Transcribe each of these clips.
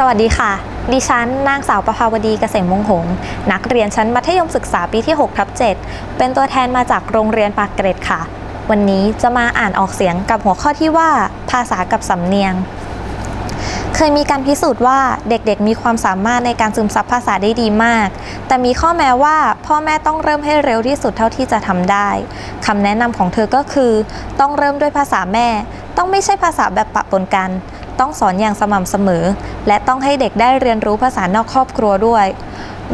สวัสดีค่ะ ดิฉันนางสาวประภาวดีเกษมวงหง นักเรียนชั้นมัธยมศึกษาปีที่6ทับ7เป็นตัวแทนมาจากโรงเรียนปากเกร็ดค่ะ วันนี้จะมาอ่านออกเสียงกับหัวข้อที่ว่า ภาษากับสำเนียง เคยมีการพิสูจน์ว่าเด็กๆ มีความสามารถในการซึมซับภาษาได้ดีมาก แต่มีข้อแม้ว่าพ่อแม่ต้องเริ่มให้เร็วที่สุดเท่าที่จะทำได้คำแนะนำของเธอก็คือ ต้องเริ่มด้วยภาษาแม่ ต้องไม่ใช่ภาษาแบบปะปนกัน ต้องสอนอย่างสม่ำเสมอ และต้องให้เด็กได้เรียนรู้ภาษานอกครอบครัวด้วย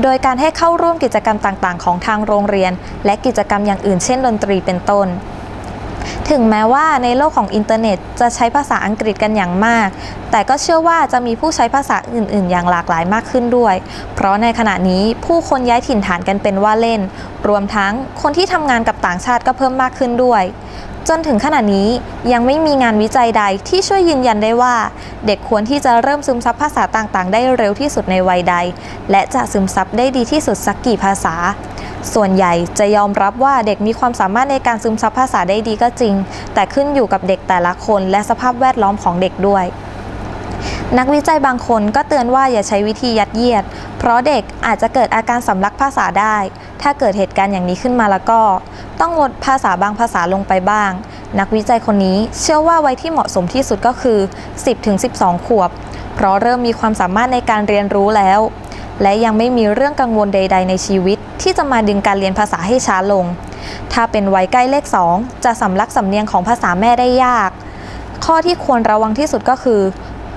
โดยการให้เข้าร่วมกิจกรรมต่างๆ ของทางโรงเรียน และกิจกรรมอย่างอื่นเช่นดนตรีเป็นต้น ถึงแม้ว่าในโลกของอินเทอร์เน็ตจะใช้ภาษาอังกฤษกันอย่างมาก แต่ก็เชื่อว่าจะมีผู้ใช้ภาษาอื่น ๆ อย่างหลากหลายมากขึ้นด้วย เพราะในขณะนี้ผู้คนย้ายถิ่นฐานกันเป็นว่าเล่น รวมทั้งคนที่ทำงานกับต่างชาติก็เพิ่มมากขึ้นด้วย จนถึงขณะนี้ยังไม่มีงานวิจัยใดที่ช่วยยืนยันได้ว่า เด็กควรที่จะเริ่มซึมซับภาษาต่างๆ ได้เร็วที่สุดในวัยใด และจะซึมซับได้ดีที่สุดสักกี่ภาษา ส่วนใหญ่จะยอมรับว่าเด็กมีความสามารถในการซึมซับภาษาได้ดีก็จริง แต่ขึ้นอยู่กับเด็กแต่ละคน และสภาพแวดล้อมของเด็กด้วยนักวิจัยบางคนก็เตือนว่าอย่าใช้วิธียัดเยียด เพราะเด็กอาจจะเกิดอาการสำลักภาษาได้ ถ้าเกิดเหตุการณ์อย่างนี้ขึ้นมาแล้วก็ ต้องลดภาษาบางภาษาลงไปบ้าง นักวิจัยคนนี้เชื่อว่าวัยที่เหมาะสมที่สุดก็คือ 10-12 ขวบ เพราะเริ่มมีความสามารถในการเรียนรู้แล้ว และยังไม่มีเรื่องกังวลใด ๆ ในชีวิต ที่จะมาดึงการเรียนภาษาให้ช้าลง ถ้าเป็นวัยใกล้เลข 2 จะสำลักสำเนียงของภาษาแม่ได้ยาก ข้อที่ควรระวังที่สุดก็คือ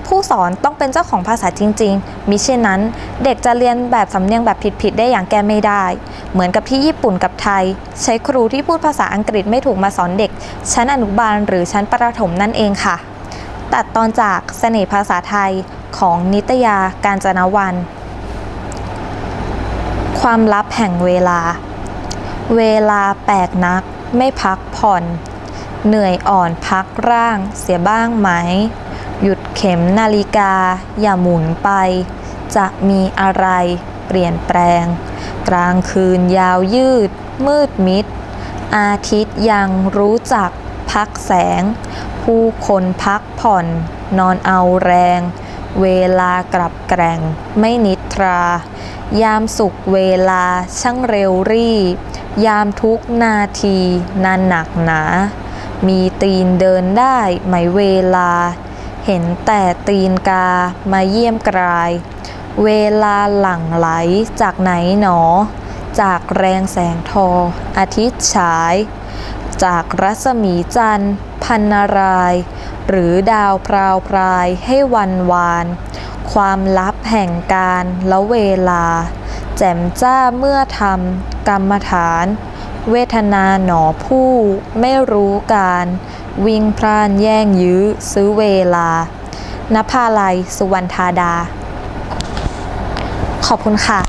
ผู้สอนต้องเป็นเจ้าของภาษาจริง ๆ มิเช่นนั้น เด็กจะเรียนแบบสำเนียงแบบผิดๆได้อย่างแก้ไม่ได้ เหมือนกับที่ญี่ปุ่นกับไทย ใช้ครูที่พูดภาษาอังกฤษไม่ถูกมาสอนเด็ก ชั้นอนุบาลหรือชั้นประถมนั่นเองค่ะ ตัดตอนจากเสน่ห์ภาษาไทยของนิตยาการจนวัน ความลับแห่งเวลา เวลาแปลกนัก ไม่พักผ่อน เหนื่อยอ่อนพักร่างเสียบ้างไหม หยุดเข็มนาฬิกา อย่าหมุนไป จะมีอะไรเปลี่ยนแปลง กลางคืนยาวยืด มืดมิด อาทิตย์ยังรู้จักพักแสง ผู้คนพักผ่อน นอนเอาแรง เวลากลับแกร่ง ไม่นิทรา ยามสุขเวลาช่างเร็วรีบ ยามทุกนาทีนานหนักหนา มีตีนเดินได้ไหมเวลา เห็นแต่ตีนกามาเยี่ยมกราย เวลาหลั่งไหลจากไหนหนอ จากแรงแสงทอ อาทิตย์ฉาย จากรัศมีจันทร์ พันนาราย หรือดาวพราวพรายให้วันวาน ความลับแห่งการและเวลา แจ่มจ้าเมื่อทำกรรมฐาน เวทนาหนอผู้ไม่รู้การ วิ่งพร่านแย่งยื้อ ซื้อเวลานภาลัย สุวรรณธาดา ขอบคุณค่ะ